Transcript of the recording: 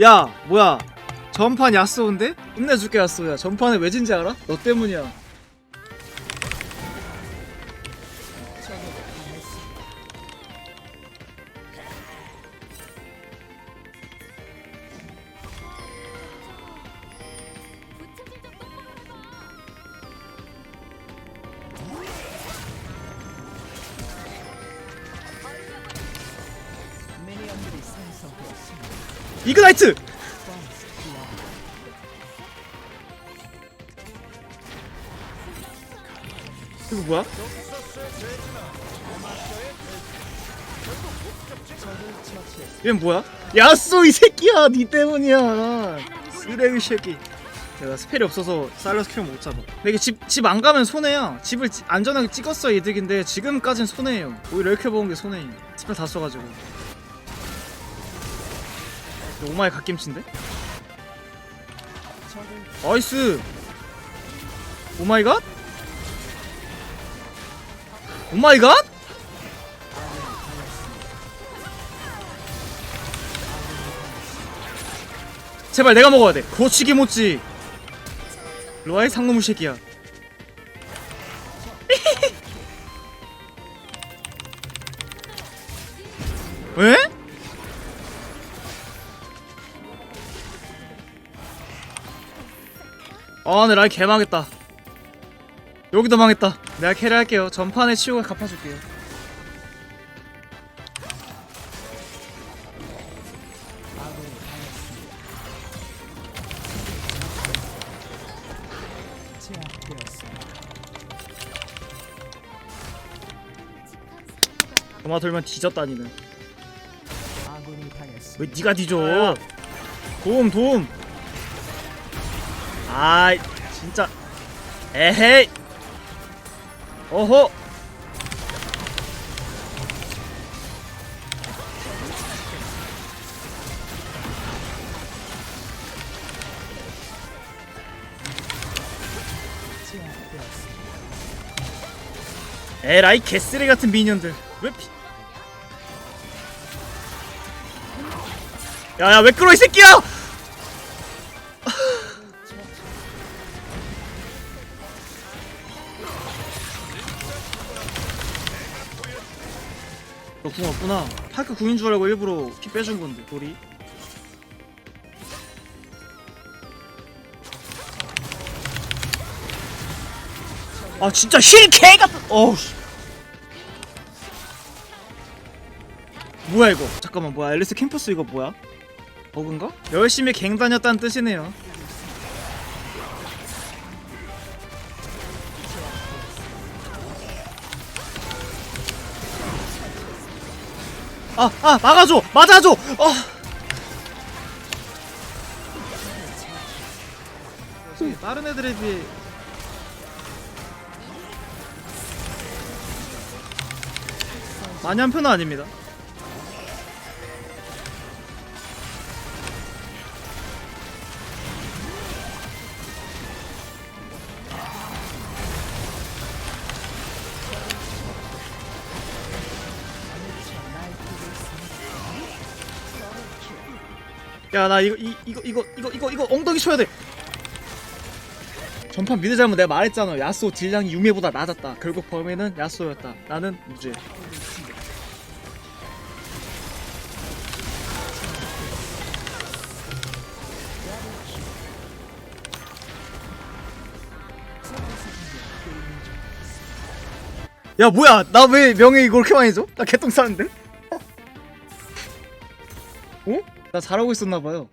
야 뭐야 전판 야스오인데? 혼내줄게 야스오야 전판에 왜 진지 알아? 너 때문이야 이그나이트! 이거 뭐야? 얘 뭐야? 야쏘 이 새끼야! 니 때문이야! 쓰레기 새끼. 내가 스펠이 없어서 사일러스 킬못 잡아. 근데 집집 안 가면 손해야. 집을 지- 안전하게 찍었어야 이득인데 지금까진 손해예요. 오히려 이렇게 먹은 게 손해예요 스펠 다 써가지고 오마이 갓김치인데? 나이스 오마이 갓? 오마이 갓? 제발 내가 먹어야 돼 고치기 못지 로아의 상놈의 새끼야 왜? 아, 내 라이 개망했다. 여기도 망했다. 내가 캐리할게요. 전판에 치우가 갚아줄게요. 도마 돌면 뒤졌다니는. 왜 니가 뒤져? 도움 도움. 아이 진짜. 에헤이. 어허. 에라이 개쓰레 같은 미니언들 왜 피... 야야 왜 끌어 이 새끼야! 너궁 없구나. 파크 궁인 줄 알고 일부러 피 빼준 건데 돌이. 아 진짜 힐 개같은 어우 씨. 뭐야 이거? 잠깐만 뭐야 앨리스 캠퍼스 이거 뭐야? 버그인가? 열심히 갱 다녔다는 뜻이네요 아, 아, 막아줘! 맞아줘! 어! 다른 애들에 비해 많이 한 편은 아닙니다. 야 나 이거 이, 이거 이거 이거 이거 이거 엉덩이 쳐야 돼. 전판 미드 잘못 내가 말했잖아. 야스오 딜량이 유미보다 낮았다. 결국 범인은 야스오였다. 나는 무죄. 야 뭐야 나 왜 명예 이거 그렇게 많이 줘? 나 개똥 싸는데? 어? 나 잘하고 있었나봐요